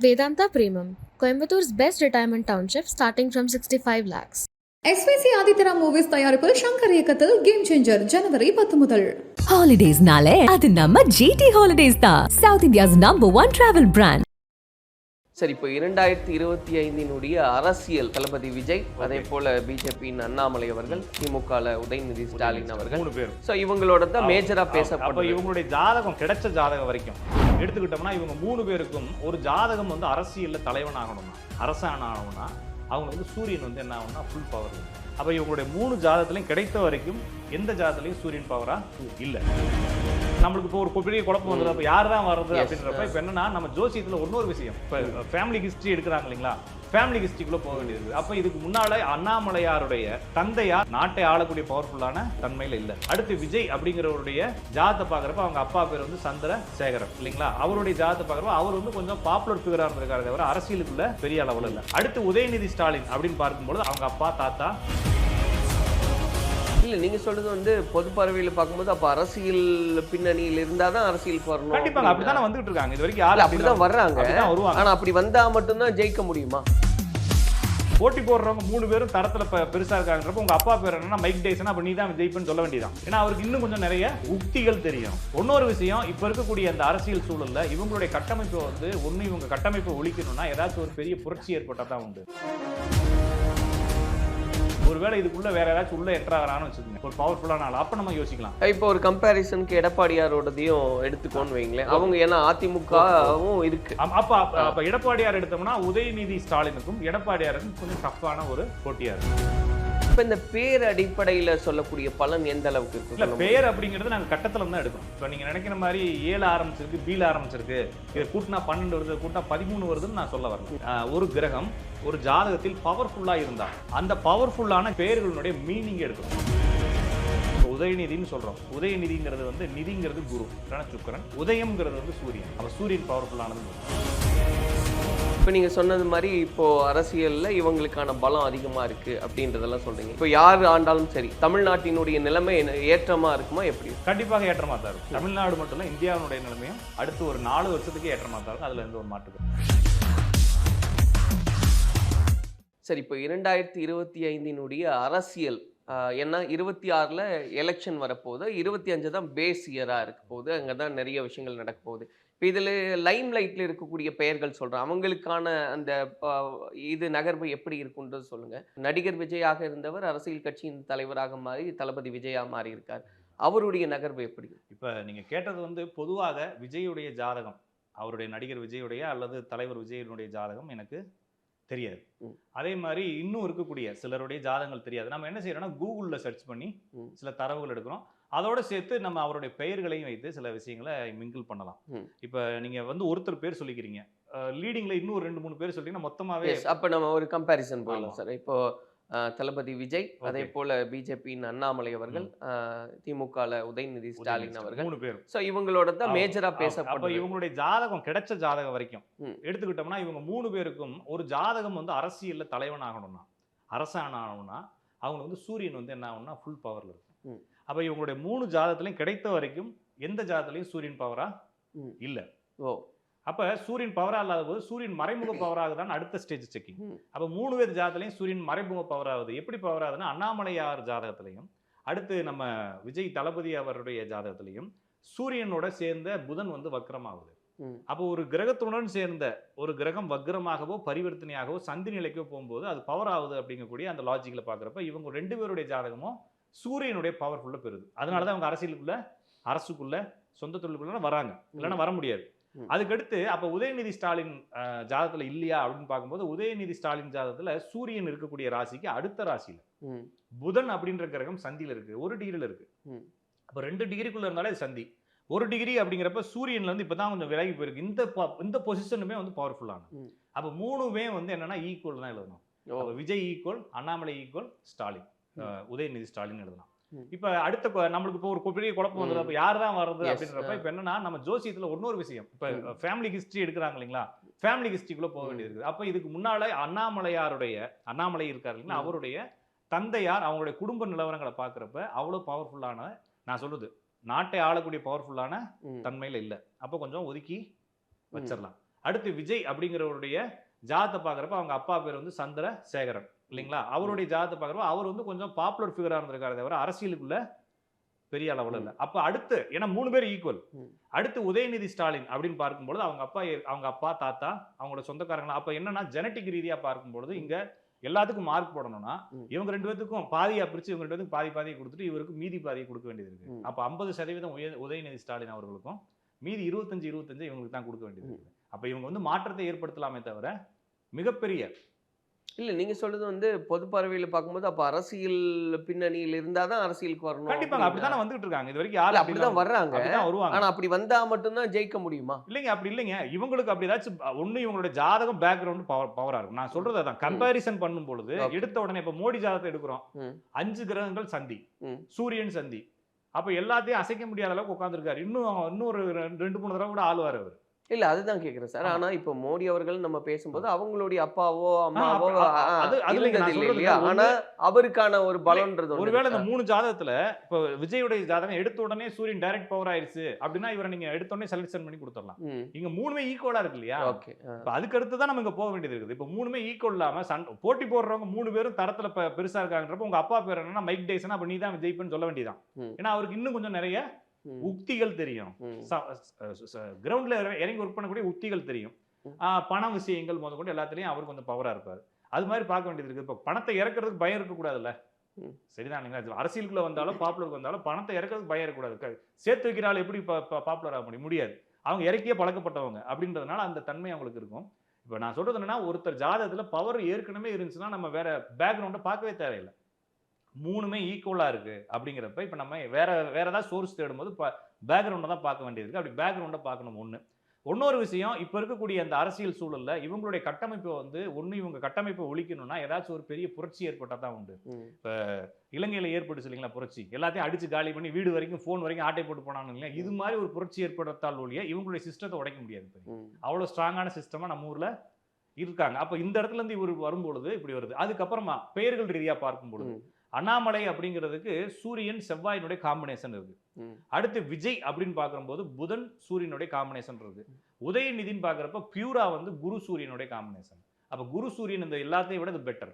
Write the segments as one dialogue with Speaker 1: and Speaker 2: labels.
Speaker 1: Vedanta Premium, Coimbator's best retirement township starting from 65 lakhs.
Speaker 2: SVC Adityaram movies தயாரிப்பில் சங்கர் இயக்கத்தில் game changer ஜனவரி பத்து முதல்
Speaker 3: ஹாலிடேஸ்னாலே அது நம்ம ஜிடி ஹாலிடேஸ் தான் south India's number one travel brand
Speaker 4: சரி இப்போ இரண்டாயிரத்தி இருபத்தி ஐந்தினுடைய அரசியல் தளபதி விஜய் அதே போல பிஜேபியின் அண்ணாமலை அவர்கள் திமுகல உதயநிதி ஸ்டாலின் அவர்கள்.
Speaker 5: மூணு பேர்
Speaker 4: ஸோ இவங்களோட தான் மேஜரா
Speaker 5: அப்ப
Speaker 4: பேசப்படுது
Speaker 5: இவங்களுடைய ஜாதகம் கிடைச்ச ஜாதகம் வரைக்கும் எடுத்துக்கிட்டோம்னா இவங்க மூணு பேருக்கும் ஒரு ஜாதகம் வந்து அரசியல்ல தலைவன் ஆகணும்னா அரசாணம் ஆகணும்னா அவங்க வந்து சூரியன் வந்து என்ன ஆகும்னா ஃபுல் பவர் அப்ப இவங்களுடைய மூணு ஜாதகத்திலையும் கிடைத்த வரைக்கும் எந்த ஜாதகத்திலையும் சூரியன் பவரா இல்ல. நம்மளுக்கு இப்போ ஒரு பெரிய குழப்பம் வந்தது அப்ப யார் தான் வர்றது. அப்படின்றப்ப இப்போ என்னன்னா நம்ம ஜோசியத்துல இன்னொரு விஷயம். இப்போ ஃபேமிலி ஹிஸ்டரி எடுக்கிறாங்க இல்லைங்களா? ஃபேமிலி ஹிஸ்டரிக்குள்ள போக வேண்டியது. அப்ப இதுக்கு முன்னால அண்ணாமலையாருடைய தந்தையார் நாட்டை ஆளக்கூடிய பவர்ஃபுல்லான தன்மையில இல்ல. அடுத்து விஜய் அப்படிங்கிறவருடைய ஜாதத்தை பாக்குறப்ப அவங்க அப்பா பேர் வந்து சந்திர சேகரன் இல்லைங்களா? அவருடைய ஜாதத்தை பாக்குறப்ப அவர் வந்து கொஞ்சம் பாப்புலர் ஃபிகரா இருந்திருக்காரு தவிர அரசியலுக்குள்ள பெரிய அளவுல இல்ல. அடுத்து உதயநிதி ஸ்டாலின் அப்படின்னு பார்க்கும்போது அவங்க அப்பா தாத்தா
Speaker 4: இல்ல நீங்க சொல்றது வந்து பொது பார்வையில பார்க்கும்போது அப்ப அரசியல் பின்னணியில் இருந்தாதான் அரசியல் வரணும்
Speaker 5: கண்டிப்பாங்க. அப்படித்தானே வந்துகிட்டு இருக்காங்க இது வரைக்கும் யாரு
Speaker 4: இல்ல, அப்படிதான் வர்றாங்க.
Speaker 5: அப்படிதான் வருவாங்க.
Speaker 4: ஆனா அப்படி வந்தா மட்டும்தான் ஜெயிக்க முடியுமா?
Speaker 5: போட்டி போடுறவங்க மூணு பேரும் தரத்துல பெ- பெருசா இருக்காங்கன்றப்ப உங்க அப்பா பேர் என்னன்னா மைக் டைசன். அப்ப நீ தான் ஜெயிப்பேன்னு சொல்ல வேண்டியதான் ஏன்னா அவருக்கு இன்னும் கொஞ்சம் நிறைய உக்திகள் தெரியும். இன்னொரு விஷயம் இப்ப இருக்கக்கூடிய அந்த அரசியல் சூழல்ல இவங்களுடைய கட்டமைப்பை வந்து ஒண்ணு இவங்க கட்டமைப்பை ஒழிக்கணும்னா ஏதாச்சும் ஒரு பெரிய புரட்சி ஏற்பட்டா தான் உண்டு. ஒருவேளை இதுக்குள்ள வேற ஏதாச்சும் உள்ள என்ட்ரு ஆகிறான்னு வச்சுக்கோங்க. ஒரு பவர்ஃபுல்லான ஆள். அப்ப நம்ம யோசிக்கலாம்.
Speaker 4: இப்போ ஒரு கம்பேரிசனுக்கு எடப்பாடியாரோடதையும் எடுத்துக்கோன்னு வைங்களேன். அவங்க ஏன்னா அதிமுகவும் இருக்கு.
Speaker 5: அப்ப அப்ப எடப்பாடியார் எடுத்தோம்னா உதயநிதி ஸ்டாலினுக்கும் எடப்பாடியாருக்கும் கொஞ்சம் டஃப்பான ஒரு போட்டியா இருக்கும்
Speaker 4: இப்ப இந்த பேர் அடிப்படையில சொல்லக்கூடிய பலன் எந்த அளவுக்கு இருக்கு
Speaker 5: இல்ல? பேர் அப்படிங்கிறது நாங்க கட்டத்துல தான் எடுக்கோம் இப்போ நீங்க நினைக்கிற மாதிரி ஏழு ஆரம்பிச்சிருக்கு பீல ஆரம்பிச்சிருக்கு. இதை கூட்டினா பன்னெண்டு வருது கூட்டினா பதிமூணு வருதுன்னு நான் சொல்ல வரேன் ஒரு கிரகம் ஒரு ஜாதகத்தில் பவர்ஃபுல்லா இருந்தா அந்த பவர்ஃபுல்லான பெயர்களுடைய மீனிங் எடுக்கணும். இப்போ உதயநிதின்னு சொல்றோம். உதயநிதிங்கிறது வந்து நிதிங்கிறது குரு சுக்கரன். உதயம்ங்கிறது வந்து சூரியன். அப்ப சூரியன் பவர்ஃபுல்லானது
Speaker 4: இப்போ நீங்க சொன்னது மாதிரி இப்போ அரசியல்ல இவங்களுக்கான பலம் அதிகமா இருக்கு அப்படின்றதெல்லாம் சொல்றீங்க. இப்போ யார் ஆண்டாலும் சரி தமிழ்நாட்டினுடைய நிலைமை என்ன- ஏற்றமா இருக்குமா எப்படி
Speaker 5: கண்டிப்பாக ஏற்றமா தான் இருக்கும். தமிழ்நாடு மட்டும் இல்ல இந்தியாவினுடைய நிலைமையும் அடுத்து ஒரு நாலு வருஷத்துக்கு ஏற்றமா தான் இருக்கும். அதுல எந்த ஒரு கருத்து
Speaker 4: சரி இப்போ இரண்டாயிரத்தி இருபத்தி ஐந்தினுடைய அரசியல் ஏன்னா இருபத்தி ஆறில் எலெக்ஷன் வரப்போகுது. இருபத்தி அஞ்சு தான் பேஸ் இயராக இருக்க போகுது. அங்கே தான் நிறைய விஷயங்கள் நடக்க போகுது. இப்போ இதில் லைம் லைட்டில் இருக்கக்கூடிய பெயர்கள் சொல்கிறேன் அவங்களுக்கான அந்த இது நகர்வு எப்படி இருக்குன்றது சொல்லுங்கள் நடிகர் விஜயாக இருந்தவர் அரசியல் கட்சியின் தலைவராக மாறி தளபதி விஜயா மாறி இருக்கார் அவருடைய நகர்வு எப்படி?
Speaker 5: இப்ப நீங்க கேட்டது வந்து பொதுவாக விஜயுடைய ஜாதகம் அவருடைய நடிகர் விஜயுடைய அல்லது தலைவர் விஜயனுடைய ஜாதகம் எனக்கு தெரியாது. அதே மாதிரி இன்னும் இருக்கக்கூடிய சிலருடைய ஜாதகங்கள் தெரியாது. நம்ம என்ன செய்யறோம்னா கூகுள்ல சர்ச் பண்ணி. சில தரவுகள் எடுக்கிறோம். அதோட சேர்த்து நம்ம அவருடைய பெயர்களையும் வைத்து சில விஷயங்களை மிங்கிள் பண்ணலாம். இப்ப நீங்க வந்து ஒருத்தர் பேர் சொல்லிக்கிறீங்க லீடிங்ல இன்னும் ரெண்டு மூணு பேர் சொல்லிட்டீங்கன்னா மொத்தமாவே
Speaker 4: அப்போ நம்ம ஒரு கம்பேரிசன் போடலாம். சார் இப்போ தளபதி விஜய் அதே. போல பிஜேபியின் அண்ணாமலை அவர்கள் திமுகல உதயநிதி ஸ்டாலின் அவர்கள்
Speaker 5: மூணு பேர்
Speaker 4: ஸோ இவங்களோட தான் மேஜரா பேசப்படுது
Speaker 5: இவங்களுடைய ஜாதகம் கிடைச்ச ஜாதகம் வரைக்கும். எடுத்துக்கிட்டோம்னா இவங்க மூணு பேருக்கும் ஒரு ஜாதகம் வந்து அரசியல்ல தலைவன் ஆகணும்னா அரசாணம் ஆகணும்னா அவங்க வந்து சூரியன் வந்து என்ன ஆகணும்னா ஃபுல் பவர்ல இருக்கும். அப்ப இவங்களுடைய மூணு ஜாதகத்திலையும் கிடைத்த வரைக்கும் எந்த ஜாதகத்திலையும் சூரியன் பவரா. இல்ல
Speaker 4: ஓ
Speaker 5: அப்ப சூரியன் பவரா இல்லாத போது சூரியன் மறைமுக பவர் ஆகுதான்னு அடுத்த ஸ்டேஜ் செக்கிங். அப்ப மூணு பேர் ஜாதகத்திலையும் சூரியன் மறைமுக பவர் ஆகுது எப்படி பவர் ஆகுதுன்னா அண்ணாமலையார் ஜாதகத்திலையும் அடுத்து நம்ம விஜய் தளபதி அவருடைய ஜாதகத்திலையும் சூரியனோட சேர்ந்த புதன் வந்து வக்ரமாகுது
Speaker 4: ம்.
Speaker 5: அப்போ ஒரு கிரகத்துடன் சேர்ந்த ஒரு கிரகம் வக்ரமாகவோ பரிவர்த்தனையாகவோ சந்தி நிலைக்கோ போகும்போது அது பவர் ஆகுது அப்படிங்கக்கூடிய அந்த லாஜிக்கில் பார்க்குறப்ப இவங்க ரெண்டு பேருடைய ஜாதகமும் சூரியனுடைய பவர்ஃபுல்லாக பெறுது. அதனால தான் அவங்க அரசியலுக்குள்ள அரசுக்குள்ள சொந்த தொழிலுக்குள்ள வராங்க. இல்லைன்னா வர முடியாது. அதுக்கடுத்து அப்போ உதயநிதி ஸ்டாலின் அஹ், ஜாதகத்துல இல்லையா அப்படின்னு பார்க்கும்போது உதயநிதி ஸ்டாலின் ஜாதகத்துல சூரியன் இருக்கக்கூடிய ராசிக்கு அடுத்த ராசியில. புதன் அப்படின்ற கிரகம் சந்தியில இருக்கு. ஒரு டிகிரில இருக்கு.
Speaker 4: ம்.
Speaker 5: அப்போ ரெண்டு டிகிரிக்குள்ள இருந்தாலே அது சந்தி. ஒரு டிகிரி அப்படிங்கிறப்ப சூரியன்ல இருந்து இப்பதான் கொஞ்சம் விலகி போயிருக்கு. இந்த இந்த பொசிஷனுமே வந்து பவர்ஃபுல்லான. அப்போ மூணுமே வந்து என்னன்னா ஈக்குவல் தான் எழுதணும். Vijay equal Annamalai equal Stalin. Udhayanidhi Stalin எழுதலாம். இப்ப அடுத்த நம்மளுக்கு இப்போ ஒரு பெரிய குழப்பம் வந்தது. அப்ப யார் தான் வர்றது அப்படின்றப்ப. இப்ப என்னன்னா நம்ம ஜோசியத்துல இன்னொரு விஷயம் இப்ப. ஃபேமிலி ஹிஸ்டரி எடுக்கிறாங்க இல்லைங்களா ஃபேமிலி ஹிஸ்டரிக்குள்ள போக. வேண்டியது இருக்குது அப்ப இதுக்கு முன்னால அண்ணாமலையாருடைய அண்ணாமலை இருக்காரு இல்லைங்களா. அவருடைய தந்தையார் அவங்களுடைய குடும்ப நிலவரங்களை பார்க்குறப்ப அவ்வளோ பவர்ஃபுல்லான நான் சொல்லுது நாட்டை ஆளக்கூடிய பவர்ஃபுல்லான. தன்மையில இல்ல அப்போ கொஞ்சம் ஒதுக்கி வச்சிடலாம் அடுத்து விஜய் அப்படிங்கிறவருடைய ஜாதத்தை பார்க்குறப்ப அவங்க அப்பா பேர் வந்து சந்திர சேகரன் இல்லைங்களா? அவருடைய ஜாதத்தை பார்க்குறப்ப அவர் வந்து கொஞ்சம் பாப்புலர் ஃபிகராக இருந்திருக்காரு தவிர அரசியலுக்குள்ள பெரிய அளவில் இல்லை. அப்போ அடுத்து ஏன்னா மூணு பேர் ஈக்குவல். அடுத்து உதயநிதி ஸ்டாலின் அப்படின்னு பார்க்கும்பொழுது அவங்க அப்பா அவங்க அப்பா தாத்தா அவங்களோட சொந்தக்காரங்களா அப்போ என்னன்னா ஜெனட்டிக் ரீதியா பார்க்கும்பொழுது இங்க எல்லாத்துக்கும் மார்க் போடணும்னா. இவங்க ரெண்டு பேத்துக்கும் பாதியா பிரிச்சு இவங்க ரெண்டு பேத்துக்கும் பாதி பாதியை கொடுத்துட்டு இவருக்கு மீதி பாதியை கொடுக்க வேண்டியது இருக்கு. அப்போ ஐம்பது சதவீதம் உதயநிதி ஸ்டாலின் அவர்களுக்கும் மீதி இருபத்தஞ்சு இருபத்தஞ்சு இவங்களுக்கு தான் கொடுக்க வேண்டியது இருக்கு. அப்போ இவங்க வந்து மாற்றத்தை ஏற்படுத்தலாமே தவிர மிகப்பெரிய
Speaker 4: இல்ல நீங்க சொல்றது வந்து பொது பார்வையில பார்க்கும்போது அப்ப அரசியல் பின்னணியில் இருந்தாதான் அரசியலுக்கு வரணும்
Speaker 5: கண்டிப்பாங்க.
Speaker 4: அப்படின்னா-
Speaker 5: அப்படித்தானே வந்துட்டு இருக்காங்க. இது வரைக்கும் யாரும்
Speaker 4: அப்படிதான் வர்றாங்க.
Speaker 5: அப்படிதான் வருவாங்க.
Speaker 4: ஆனா அப்படி வந்தா மட்டும்தான் ஜெயிக்க முடியுமா?
Speaker 5: இல்லைங்க அப்படி இல்லைங்க. இவங்களுக்கு அப்படி ஏதாச்சும் ஒண்ணு இவங்களோட ஜாதகம் பேக்ரவுண்ட் பவர் பவரா இருக்கும். நான் சொல்றது அதான். கம்பேரிசன் பண்ணும் பொழுது. எடுத்த உடனே இப்ப மோடி ஜாதகத்தை எடுக்கிறோம். அஞ்சு கிரகங்கள் சந்தி. சூரியன் சந்தி. அப்ப எல்லாத்தையும் அசைக்க முடியாத அளவுக்கு உட்காந்துருக்காரு இன்னும் இன்னும் ஒரு ரெண்டு- ரெண்டு மூணு தடவை கூட ஆளுவார் அவர்.
Speaker 4: இல்ல அதுதான் கேக்குறேன் சார். ஆனா இப்ப மோடி அவர்கள் நம்ம பேசும்போது அவங்களுடைய அப்பாவோ அம்மாவோ இல்லையா? ஆனா அவருக்கான ஒரு பலன்றது ஒண்ணு
Speaker 5: ஒருவேளை இந்த? மூணு ஜாதகத்துல இப்ப விஜயுடைய ஜாதகம் எடுத்த உடனே சூரியன் டைரக்ட் பவர் ஆயிருச்சு அப்படின்னா இவரை நீங்க எடுத்த உடனே செலக்ஷன் பண்ணி கொடுத்துடலாம். இங்க மூணுமே ஈக்குவலா இருக்கு இல்லையா?
Speaker 4: ஓகே
Speaker 5: இப்ப அதுக்கு அடுத்து தான் நம்ம இங்க போக வேண்டியது இருக்குது. இப்ப மூணுமே ஈக்குவல் இல்லாம சண்டை போட்டி போடுறவங்க மூணு பேரும் தரத்துல பெருசா இருக்காங்கன்றப்ப உங்க அப்பா பேர் என்னன்னா மைக் டைசன். அப்ப நீ தான் ஜெயிப்பேன்னு சொல்ல வேண்டியதான். ஏன்னா அவருக்கு இன்னும் கொஞ்சம் நிறைய உக்திகள் தெரியும். கிரவுண்ட்ல இறங்கி ஒர்க் பண்ணக்கூடிய உத்திகள் தெரியும். பண விஷயங்கள் முத கொண்டு எல்லாத்துலயும் அவர் கொஞ்சம் பவரா இருப்பாரு. அது மாதிரி பார்க்க வேண்டியது இருக்கு. இப்ப பணத்தை இறக்குறதுக்கு பயம் இருக்கக்கூடாதுல்ல. சரிதான் இல்லைங்களா? அரசியலுக்குள்ள வந்தாலும் பாப்புலருக்கு வந்தாலும் பணத்தை இறக்குறதுக்கு பயம் இருக்கக்கூடாது. சேர்த்து வைக்கிற ஆள் எப்படி பாப்புலர் ஆக முடியும்? முடியாது. அவங்க இறக்கியே பழக்கப்பட்டவங்க அப்படின்றதுனால அந்த தன்மை அவங்களுக்கு இருக்கும். இப்போ நான் சொல்றது என்னன்னா ஒருத்தர் ஜாதகத்துல பவர் ஏற்கனவே இருந்துச்சுன்னா நம்ம வேற பேக்ரவுண்டை பார்க்கவே தேவையில்லை. மூணுமே ஈக்குவலா இருக்கு அப்படிங்கிறப்ப இப்போ நம்ம வேற வேற ஏதாவது சோர்ஸ் தேடும்போது பேக்ரவுண்டை தான் பார்க்க வேண்டியது இருக்கு. அப்படி பேக்ரவுண்டை பார்க்கணும் ஒன்று இன்னொரு விஷயம் இப்போ இருக்கக்கூடிய அந்த அரசியல் சூழல்ல இவங்களுடைய கட்டமைப்பை வந்து ஒன்று இவங்க கட்டமைப்பை ஒழிக்கணும்னா ஏதாச்சும் ஒரு பெரிய புரட்சி ஏற்பட்டால் தான் உண்டு.
Speaker 4: ம்.
Speaker 5: இலங்கையில ஏற்பட்டுச்சு இல்லைங்களா புரட்சி? எல்லாத்தையும் அடிச்சு காலி பண்ணி வீடு வரைக்கும் ஃபோன் வரைக்கும் ஆட்டை போட்டு போனாங்க இல்லையா? இது மாதிரி ஒரு புரட்சி ஏற்படுத்தால் ஒழிய இவங்களுடைய சிஸ்டத்தை உடைக்க முடியாது இப்ப. அவ்வளோ ஸ்ட்ராங்கான சிஸ்டமா நம்ம ஊர்ல இருக்காங்க. அப்ப இந்த இடத்துல இருந்து இவர் வரும்பொழுது இப்படி வருது. அதுக்கப்புறமா பெயர்கள் ரீதியா பார்க்கும் பொழுது. அண்ணாமலை அப்படிங்கிறதுக்கு சூரியன் செவ்வாயினுடைய காம்பினேஷன் இருக்கு. அடுத்து விஜய் அப்படின்னு பார்க்கும்போது புதன் சூரியனுடைய காம்பினேஷன் இருக்கு. உதயநிதின்னு பார்க்குறப்ப பியூரா வந்து குரு சூரியனுடைய காம்பினேஷன் அப்ப குரு சூரியன் இந்த எல்லாத்தையும் விட இது பெட்டர்.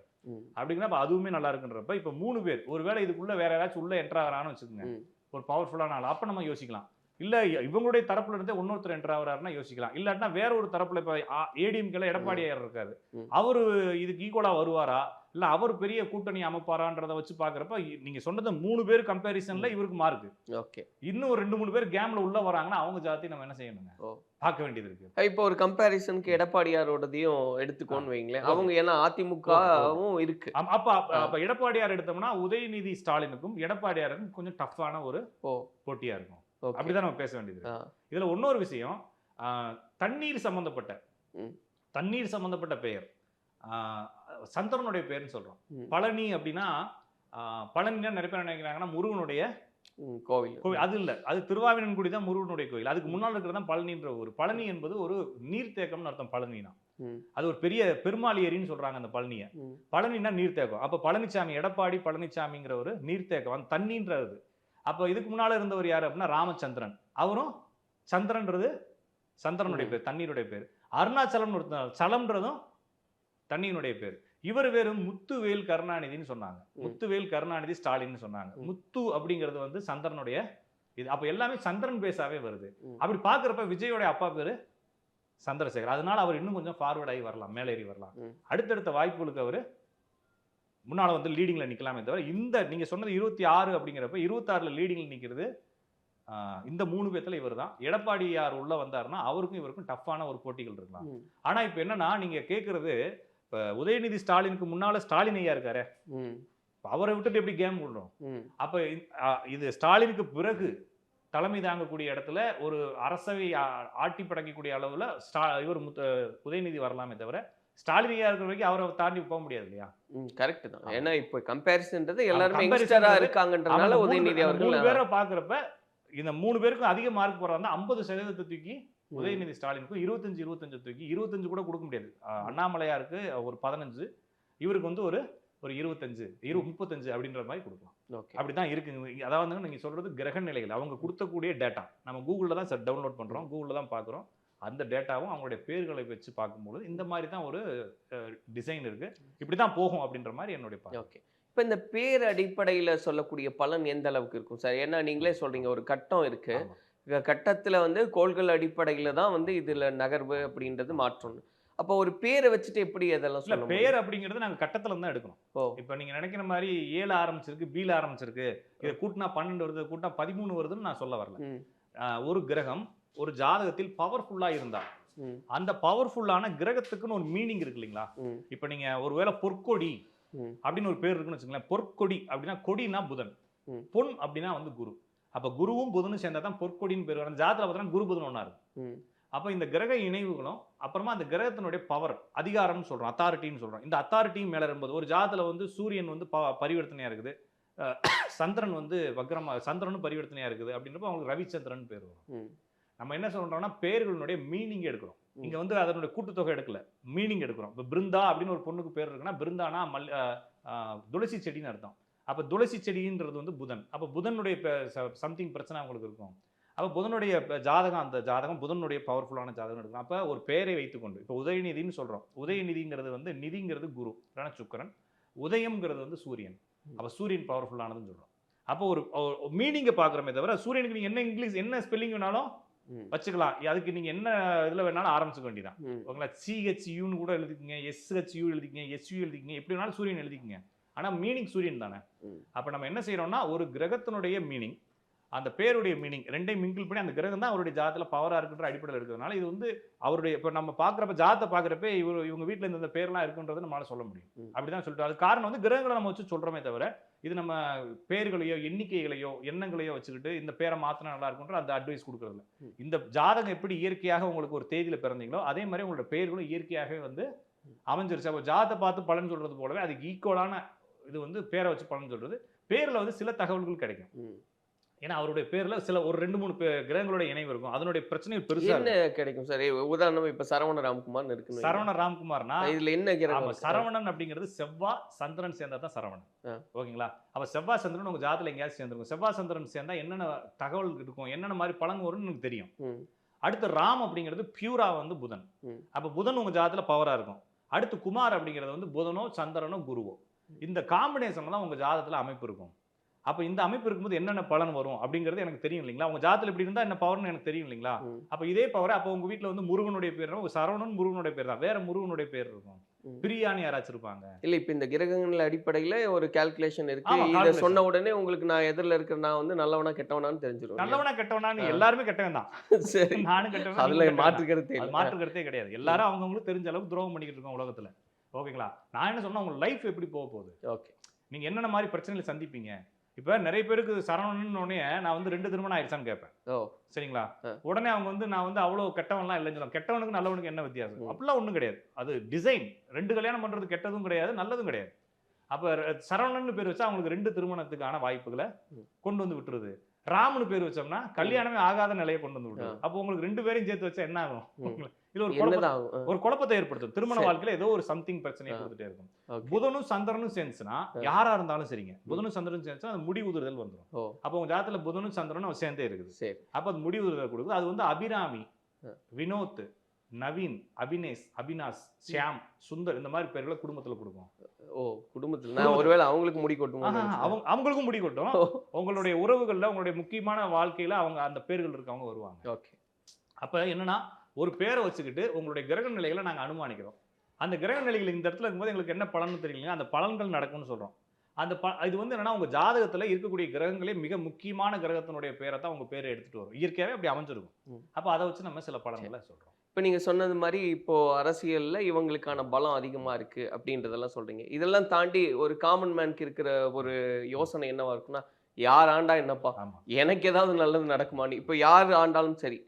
Speaker 5: அப்படிங்கிறப்ப அதுவுமே நல்லா இருக்குன்றப்ப இப்ப மூணு பேர் ஒருவேளை இதுக்குள்ள வேற யாராச்சும் உள்ள என்ட்ரு ஆகிறான்னு வச்சுக்கோங்க. ஒரு பவர்ஃபுல்லான ஆள். அப்ப நம்ம யோசிக்கலாம். இல்ல இவங்களுடைய தரப்புல இருந்தே இன்னொருத்தர் என்ட்ரு ஆகிறாருன்னா யோசிக்கலாம். இல்லாட்டினா வேற ஒரு தரப்புல இப்ப ஏடிஎம்கேல எடப்பாடியார் இருக்காரு. அவரு இதுக்கு ஈக்குவலா வருவாரா? இல்ல அவர் பெரிய கூட்டணி அமைப்பாரான்றத வச்சு பாக்குறப்ப இ- நீங்க சொன்னது மூணு பேர் கம்பேரிசன்ல இவருக்கு மார்க்
Speaker 4: ஓகே.
Speaker 5: இன்னும் ஒரு ரெண்டு மூணு பேர் கேம்ல உள்ள வராங்கன்னா அவங்க ஜாதி நம்ம என்ன செய்யணுங்க. பார்க்க வேண்டியது இருக்கு.
Speaker 4: இப்போ ஒரு கம்பேரிசனுக்கு எடப்பாடியாரோடதையும் எடுத்துக்கோன்னு வைங்களேன். அவங்க ஏன்னா அதிமுகவும் இருக்கு.
Speaker 5: அப்ப அப்ப- எடப்பாடியார் எடுத்தோம்னா உதயநிதி ஸ்டாலினுக்கும் எடப்பாடியாருக்கும் கொஞ்சம் டஃப்பான ஒரு
Speaker 4: ஓ.
Speaker 5: போட்டியா இருக்கும். அப்படிதான் நம்ம பேச வேண்டியது. இதுல இன்னொரு விஷயம் தண்ணீர் சம்பந்தப்பட்ட
Speaker 4: ம்.
Speaker 5: தண்ணீர் சம்பந்தப்பட்ட பெயர். சந்திரனுடைய பெயர்னு சொல்றோம். பழனி அப்படின்னா பழனினா நிறைய பேர் நினைக்கிறாங்கன்னா முருகனுடைய
Speaker 4: கோவில்.
Speaker 5: கோவில். அது இல்ல. அது திருவாவினன்குடி தான் முருகனுடைய கோயில் அதுக்கு முன்னால் இருக்கிறது தான் பழனின்ற ஊர். பழனி என்பது ஒரு நீர்த்தேக்கம்னு அர்த்தம் பழனினா. அது ஒரு பெரிய பெருமாள் ஏரின்னு சொல்றாங்க அந்த பழனியை. பழனினா நீர்த்தேக்கம். அப்ப பழனிசாமி எடப்பாடி பழனிசாமிங்கிற ஒரு நீர்த்தேக்கம். அந்த தண்ணின்றது. அப்ப இதுக்கு முன்னால இருந்தவர் யாரு அப்படின்னா ராமச்சந்திரன். அவரும் சந்திரன்றது சந்திரனுடைய. பேர் தண்ணீருடைய பேர். அருணாச்சலம்னு ஒருத்தர் சலம்ன்றதும் தண்ணியினுடைய பேர் இவர் வேறு முத்துவேல் கருணாநிதின்னு சொன்னாங்க. முத்துவேல் கருணாநிதி ஸ்டாலின்னு சொன்னாங்க. முத்து அப்படிங்கிறது வந்து சந்திரனுடைய இது அப்ப எல்லாமே சந்திரன் பேஸாவே வருது. அப்படி பாக்குறப்ப விஜயோட அப்பா பேரு சந்திரசேகர் அதனால அவர் இன்னும் கொஞ்சம் ஃபார்வர்ட் ஆகி வரலாம் மேலேறி வரலாம். அடுத்தடுத்த வாய்ப்புகளுக்கு அவர் முன்னால வந்து லீடிங்ல நிக்கலாமே தவிர இந்த நீங்க சொன்னது இருபத்தி ஆறு அப்படிங்கிறப்ப இருபத்தாறுல லீடிங்ல நிக்கிறது ஆஹ், இந்த மூணு பேத்துல இவர் தான் எடப்பாடி யார் உள்ள வந்தாருன்னா அவருக்கும் இவருக்கும் டஃப்பான ஒரு போட்டிகள் இருக்கலாம். ஆனா இப்ப என்னன்னா நீங்க கேக்குறது இப்ப உதயநிதி ஸ்டாலினுக்கு முன்னால ஸ்டாலின் ஐயா இருக்காரு அவரை விட்டுட்டு எப்படி கேம் விடுறோம். அப்ப இது ஸ்டாலினுக்கு பிறகு தலைமை தாங்கக்கூடிய இடத்துல ஒரு அரசவை ஆட்டி படைக்கக்கூடிய அளவுல ஸ்டா இவர் முத்த உதயநிதி வரலாமே தவிர ஸ்டாலின் ஐயா இருக்கிற வரைக்கும் அவரை தாண்டி போக முடியாது இல்லையா
Speaker 4: கரெக்ட் தான். ஏன்னா இப்போ கம்பேரிசன்ன்றது எல்லாருமே
Speaker 5: மூணு-
Speaker 4: உதயநிதி அவர்கள்
Speaker 5: பேரை பாக்குறப்ப இந்த மூணு பேருக்கும் அதிக மார்க் போறாங்க ஐம்பது சதவீதத்தை தூக்கி. உதயநிதி ஸ்டாலினுக்கும் இருபத்தஞ்சு இருபத்தஞ்சு தூக்கி இருபத்தஞ்சு கூட கொடுக்க முடியாது. அண்ணாமலையாருக்கு ஒரு பதினஞ்சு இவருக்கு வந்து ஒரு ஒரு இருபத்தஞ்சு இரு முப்பத்தஞ்சு அப்படின்ற மாதிரி கொடுக்கலாம்.
Speaker 4: ஓகே.
Speaker 5: அப்படிதான் இங்க அதாவது நீங்க சொல்றது கிரக நிலைகள். அவங்க கொடுத்தக்கூடிய டேட்டா நம்ம கூகுளில் தான் சார் டவுன்லோட் பண்றோம். கூகுளில் தான் பார்க்குறோம் அந்த டேட்டாவும் அவங்களுடைய பேர்களை வச்சு பார்க்கும்பொழுது இந்த மாதிரி தான் ஒரு டிசைன் இருக்கு. இப்படி தான் போகும் அப்படின்ற மாதிரி என்னுடைய.
Speaker 4: ஓகே. இப்போ இந்த பேர் அடிப்படையில சொல்லக்கூடிய பலன் எந்த அளவுக்கு இருக்கும்? சார் ஏன்னா நீங்களே சொல்றீங்க ஒரு கட்டம் இருக்கு. கட்டத்துல வந்து கோள்கள் அடிப்படையில தான் வந்து இதுல நகர்வு அப்படின்றது மாற்றம் அப்போ ஒரு பேரை வச்சுட்டு எப்படி அதெல்லாம் சொல்ல?
Speaker 5: பேர் அப்படிங்கிறது நாங்க கட்டத்துல தான் எடுக்கணும்.
Speaker 4: ஓ.
Speaker 5: இப்போ நீங்க நினைக்கிற மாதிரி ஏழு ஆரம்பிச்சிருக்கு பில ஆரம்பிச்சிருக்கு. இதை கூட்டினா பன்னெண்டு வருது கூட்டினா பதிமூணு வருதுன்னு நான் சொல்ல வரல. ஒரு கிரகம் ஒரு ஜாதகத்தில் பவர்ஃபுல்லா இருந்தா
Speaker 4: ம்.
Speaker 5: அந்த பவர்ஃபுல்லான கிரகத்துக்குன்னு ஒரு மீனிங் இருக்கு இல்லைங்களா? இப்போ நீங்க ஒருவேளை பொற்கொடி அப்படின்னு ஒரு பேர் இருக்குன்னு வச்சுங்களேன் பொற்கொடி அப்படின்னா கொடினா புதன். பொன் அப்படின்னா வந்து குரு. அப்ப குருவும் புதனும் சேர்ந்தா தான் பொற்கொடின்னு பேர் வரும். ஜாதகத்துல பார்த்தீங்கன்னா குரு புதன் ஒண்ணா இருக்கும் அப்ப இந்த கிரக இணைவுகளும் அப்புறமா அந்த கிரகத்தினுடைய பவர் அதிகாரம்னு சொல்றோம் அத்தாரிட்டின்னு சொல்றோம். இந்த அத்தாரிட்டியும் மேல இருக்கும்போது ஒரு ஜாதத்துல வந்து சூரியன் வந்து ப- பரிவர்த்தனையா இருக்குது. சந்திரன் வந்து வக்ரமா சந்திரனும் பரிவர்த்தனையா இருக்குது அப்படின்றப்ப அவங்களுக்கு ரவிச்சந்திரன் பேர் வரும். நம்ம என்ன சொல்றோம்னா பேர்களுடைய மீனிங் எடுக்கிறோம். இங்க வந்து அதனுடைய கூட்டுத்தொகை எடுக்கல மீனிங் எடுக்கிறோம். இப்போ பிருந்தா அப்படின்னு ஒரு பொண்ணுக்கு பேர் இருக்குன்னா பிருந்தானா மல் துளசி செடின்னு அர்த்தம். அப்ப துளசி செடின்றது வந்து புதன். அப்ப புதனுடைய சம்திங் பிரச்சனை அவங்களுக்கு இருக்கும். அப்ப புதனுடைய ஜாதகம் அந்த ஜாதகம் புதனுடைய பவர்ஃபுல்லான ஜாதகம் எடுக்கும். அப்ப ஒரு பேரை வைத்துக்கொண்டு இப்போ உதயநிதின்னு சொல்றோம். உதயநிதிங்கிறது வந்து நிதிங்கிறது குரு இல்லைன்னா சுக்கரன். உதயம்ங்கிறது வந்து சூரியன். அப்ப சூரியன் பவர்ஃபுல்லானதுன்னு சொல்றோம். அப்போ ஒரு மீனிங்கை பார்க்குறோமே தவிர சூரியனுக்கு நீங்க என்ன இங்கிலீஷ் என்ன ஸ்பெல்லிங் வேணாலும் வச்சுக்கலாம். அதுக்கு நீங்க என்ன இதுல வேணாலும் ஆரம்பிச்சுக்க வேண்டியதான் ஓகேங்களா? சிஹெச்யூன்னு கூட எழுதிக்கிங்க. எஸ்ஹெச்யூ எழுதிக்கிங்க. எஸ்யூ எழுதிக்கிங்க. எப்படி வேணாலும் சூரியன் எழுதிக்கிங்க. ஆனா மீனிங் சூரியன் தானே. அப்ப நம்ம என்ன செய்யறோம்னா ஒரு கிரகத்தினுடைய மீனிங் அந்த பேருடைய மீனிங் ரெண்டையும் மிங்கிள் பண்ணி அந்த கிரகம் தான் அவருடைய ஜாதத்துல பவரா இருக்குன்ற அடிப்படையில் இருக்கிறதுனால இது வந்து அவருடைய இப்ப நம்ம பாக்குறப்ப ஜாதத்தை பாக்குறப்ப இவர் இவங்க வீட்டுல இந்த பேர்லாம் இருக்குன்றதை நம்மளால சொல்ல முடியும்
Speaker 4: ம்.
Speaker 5: அப்படிதான் சொல்லிட்டு அது காரணம் வந்து கிரகங்களை நம்ம வச்சு சொல்றோமே தவிர இது நம்ம பேர்களையோ எண்ணிக்கைகளையோ எண்ணங்களையோ வச்சுக்கிட்டு இந்த பேரை மாத்தினா நல்லா இருக்குன்ற அந்த அட்வைஸ் கொடுக்கறதில்ல
Speaker 4: ம்.
Speaker 5: இந்த ஜாதகம் எப்படி இயற்கையாக உங்களுக்கு ஒரு தேதியில பிறந்தீங்களோ அதே மாதிரி உங்களோட பேர்களும் இயற்கையாகவே வந்து அமைஞ்சிருச்சு அப்போ ஜாதத்தை பார்த்து பலன் சொல்றது போலவே அதுக்கு ஈக்குவலான இது வந்து பேரை வச்சு பலன் சொல்றது. பேர்ல வந்து சில தகவல்கள் கிடைக்கும். ஏன்னா அவருடைய பேர்ல சில ஒரு ரெண்டு மூணு கிரகங்களோட இணைவு இருக்கும். அதனுடைய பிரச்சனைகள் பெருசா
Speaker 4: என்ன
Speaker 5: இருக்கும்.
Speaker 4: கிடைக்கும் சார்? உதாரணம் இப்ப சரவண ராம்குமார்னு இருக்குன்னு
Speaker 5: சரவண ராம்குமார்னா.
Speaker 4: இதுல என்ன கிரகம் இருக்கு?
Speaker 5: சரவணன் அப்படிங்கிறது செவ்வாய் சந்திரன் சேர்ந்தா தான் சரவணன். ஓகேங்களா? அப்ப செவ்வாய் சந்திரன் உங்க ஜாதத்துல எங்கேயாவது சேர்ந்துருக்கும். செவ்வாய் சந்திரன் சேர்ந்தா என்னென்ன தகவல் இருக்கும்? என்னென்ன மாதிரி பலன் வரும்னு எனக்கு தெரியும். அடுத்து ராம் அப்படிங்கிறது பியூரா வந்து புதன். அப்ப புதன் உங்க ஜாதத்துல பவரா இருக்கும். அடுத்து குமார் அப்படிங்கிறது வந்து புதனோ சந்திரனோ குருவோ. இந்த காம்பினேஷன்ல தான் உங்க ஜாதத்துல அமைப்பு இருக்கும். அப்ப இந்த அமைப்பு இருக்கும்போது என்னென்ன பலன் வரும் அப்படிங்கிறது எனக்கு தெரியும் இல்லைங்களா? உங்க ஜாதத்துல இப்படி இருந்தா என்ன பவர்னு எனக்கு தெரியும் இல்லைங்களா. அப்ப இதே பவர் அப்ப உங்க வீட்ல வந்து முருகனுடைய பேர். சரவணன் முருகனுடைய பேர் தான். வேற முருகனுடைய பேர் இருக்கும். பிரியாணி யாராச்சும் இருப்பாங்க.
Speaker 4: இல்ல இப்ப இந்த கிரகங்கள் அடிப்படையில ஒரு கால்குலேஷன் இருக்கு. இத. சொன்ன உடனே உங்களுக்கு நான் எதிரில் இருக்கிற நான் வந்து நல்லவனா கெட்டவனான்னு தெரிஞ்சிடும்
Speaker 5: நல்லவனா கெட்டவனான்னு. எல்லாருமே கெட்டவன் தான்.
Speaker 4: சரி.
Speaker 5: நானும் கெட்டவன்
Speaker 4: அதுல மாற்று கருத்தே
Speaker 5: கிடையாது. எல்லாரும் அவங்கவுங்களுக்கு தெரிஞ்ச அளவுக்கு துரோகம் பண்ணிக்கிட்டு இருக்கோம் உலகத்துல. ஓகேங்களா? நான் என்ன சொன்னா உங்க லைஃப் எப்படி போக போகுது?
Speaker 4: ஓகே.
Speaker 5: நீங்க என்னென்ன மாதிரி பிரச்சனைகளை சந்திப்பீங்க? இப்ப நிறைய பேருக்கு சரவணன் உடனே நான் வந்து ரெண்டு திருமணம் ஆயிடுச்சான்னு கேட்பேன்.
Speaker 4: ஓ.
Speaker 5: சரிங்களா. உடனே அவங்க வந்து நான் வந்து அவ்வளவு கெட்டவன்லாம் இல்லைன்னு சொல்லுவாங்க. கெட்டவனுக்கு நல்லவனுக்கு என்ன வித்தியாசம். அப்படிலாம் ஒண்ணும் கிடையாது. அது டிசைன் ரெண்டு கல்யாணம் பண்றது கெட்டதும் கிடையாது நல்லதும் கிடையாது. அப்ப சரவணன் பேர் வச்சா அவங்களுக்கு ரெண்டு திருமணத்துக்கான வாய்ப்புகளை. கொண்டு வந்து விட்டுருது. ராமனு பேர் வச்சோம்னா கல்யாணமே ஆகாத நிலையை கொண்டு வந்து விட்டுருது. அப்போ உங்களுக்கு ரெண்டு பேரையும் சேர்த்து வச்சா என்ன ஆகும்?
Speaker 4: ம்.
Speaker 5: இதுல ஒரு ஒரு குழப்பத்தை ஏற்படுத்தும். திருமண. வாழ்க்கையில ஏதோ ஒரு சம்திங் பிரச்சனையை. கொடுத்துட்டே இருக்கும். புதனும் சந்திரனும் சேர்ந்துச்சுன்னா. யாரா இருந்தாலும் சரிங்க. புதனும் சந்திரனும் சேர்ந்துச்சுன்னா அது முடி உதிர்தல் வந்துடும் அப்போ உங்க ஜாதத்துல புதனும் சந்திரனும் அவன் சேர்ந்தே இருக்குது. அப்ப அது முடி உதிர்தல் கொடுக்குது. அது வந்து அபிராமி. வினோத் நவீன் அபினேஷ் அபினாஷ் ஷியாம் சுந்தர் இந்த மாதிரி பேர்களை குடும்பத்துல கொடுக்கும்.
Speaker 4: ஓ குடும்பத்துல. நான் ஒருவேளை அவங்களுக்கு முடி கொட்டுமோ
Speaker 5: அவங்க அவங்களுக்கும் முடி கொட்டும். உங்களுடைய உறவுகள்ல உங்களுடைய முக்கியமான வாழ்க்கையில அவங்க அந்த பேர்கள் இருக்கவங்க வருவாங்க.
Speaker 4: ஓகே.
Speaker 5: அப்ப என்னன்னா ஒரு பேரை வச்சுக்கிட்டு உங்களுடைய கிரக நிலைகளை நாங்க அனுமானிக்கிறோம். அந்த கிரக நிலைகள் இந்த இடத்துல இருக்கும்போது எங்களுக்கு என்ன பலன்னு தெரியலைங்க. அந்த பலன்கள் நடக்கும்னு சொல்றோம். அந்த ப இது வந்து என்னன்னா உங்க ஜாதகத்துல இருக்கக்கூடிய கிரகங்களே மிக முக்கியமான கிரகத்தினுடைய பேரை தான் உங்க பேரை எடுத்துட்டு வரும். இயற்கையாவே அப்படி அமைஞ்சிருக்கும். அப்ப அதை வச்சு நம்ம சில பலன்களை சொல்றோம்.
Speaker 4: இப்போ நீங்க சொன்னது மாதிரி இப்போ அரசியல்ல இவங்களுக்கான பலம் அதிகமா இருக்கு அப்படின்றதெல்லாம் சொல்றீங்க. இதெல்லாம் தாண்டி ஒரு காமன் மேனுக்கு இருக்கிற ஒரு யோசனை என்னவா இருக்குன்னா யார் ஆண்டா என்னப்பா? எனக்கு ஏதாவது நல்லது நடக்குமான்னு இப்போ யார் ஆண்டாலும் சரி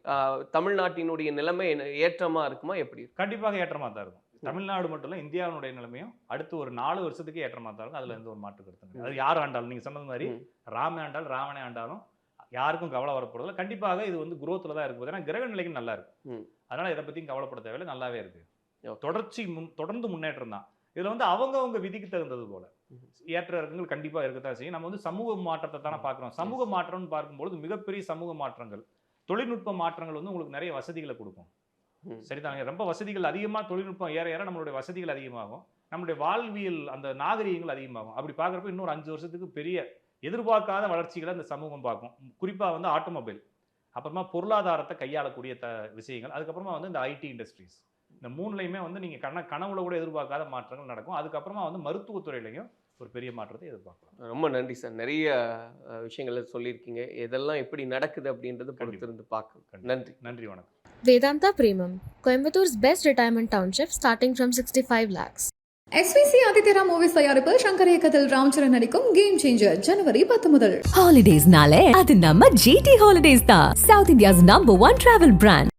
Speaker 4: தமிழ்நாட்டினுடைய நிலைமை ஏற்றமா இருக்குமா எப்படி இருக்கும்
Speaker 5: கண்டிப்பாக ஏற்றமா தான் இருக்கும். தமிழ்நாடு மட்டும் இல்ல இந்தியாவினுடைய நிலைமையும் அடுத்து ஒரு நாலு வருஷத்துக்கு ஏற்றமா தான் இருக்கும். அதுல எந்த ஒரு மாற்று கருத்து. அது யார் ஆண்டாலும் நீங்க சொன்னது மாதிரி. ராம ஆண்டால் ராவணே ஆண்டாலும் யாருக்கும் கவலை வரப்போறதில்ல. கண்டிப்பாக இது வந்து குரோத்தில் தான் இருக்கும் ஏன்னா கிரக நிலைக்கு நல்லா இருக்கு.
Speaker 4: ம்.
Speaker 5: அதனால இதை பத்தியும் கவலைப்பட தேவையில்லை. நல்லாவே இருக்கு. தொடர்ச்சி முன் தொடர்ந்து முன்னேற்றம் தான். இதுல வந்து அவங்கவங்க விதிக்கு தகுந்தது போல. ஏற்ற இறக்கங்கள் கண்டிப்பா இருக்கத்தான் செய்யும். நம்ம வந்து சமூக மாற்றத்தை தானே பார்க்கிறோம். சமூக மாற்றம்னு பார்க்கும்பொழுது மிகப்பெரிய சமூக மாற்றங்கள். தொழில்நுட்ப மாற்றங்கள் வந்து உங்களுக்கு நிறைய வசதிகளை கொடுக்கும். சரிதாங்க ரொம்ப வசதிகள் அதிகமாக தொழில்நுட்பம் ஏற ஏற நம்மளுடைய வசதிகள் அதிகமாகும். நம்மளுடைய வாழ்வியல் அந்த நாகரிகங்கள் அதிகமாகும். அப்படி பார்க்குறப்ப இன்னொரு அஞ்சு வருஷத்துக்கு பெரிய எதிர்பார்க்காத வளர்ச்சிகளை இந்த சமூகம் பார்க்கும். குறிப்பாக வந்து ஆட்டோமொபைல். அப்புறமா பொருளாதாரத்தை கையாளக்கூடிய த விஷயங்கள். அதுக்கப்புறமா வந்து இந்த ஐடி இண்டஸ்ட்ரீஸ். இந்த மூணுலையுமே வந்து நீங்கள் கன கனவுல கூட எதிர்பார்க்காத மாற்றங்கள் நடக்கும். அதுக்கப்புறமா வந்து மருத்துவத்துறையிலையும் ஒரு பெரிய மாற்றத்தை எதிர்பார்க்கலாம்.
Speaker 4: ரொம்ப நன்றி சார். நிறைய விஷயங்களை சொல்லியிருக்கீங்க. இதெல்லாம் எப்படி நடக்குது அப்படின்றது பொறுத்திருந்து
Speaker 5: கண்டிப்பா.
Speaker 4: நன்றி.
Speaker 5: நன்றி வணக்கம்.
Speaker 1: Vedanta Premium, Coimbator's best retirement township starting from 65 lakhs.
Speaker 2: SVC Adityaram movies தயாரிப்பில் சங்கர் இயக்கத்தில் ராம்சரண் நடிக்கும் கேம் சேஞ்சர் ஜனவரி பத்து முதல்.
Speaker 3: Holidays nale, அது நம்ம GT Holidays தான். South India's number one travel brand.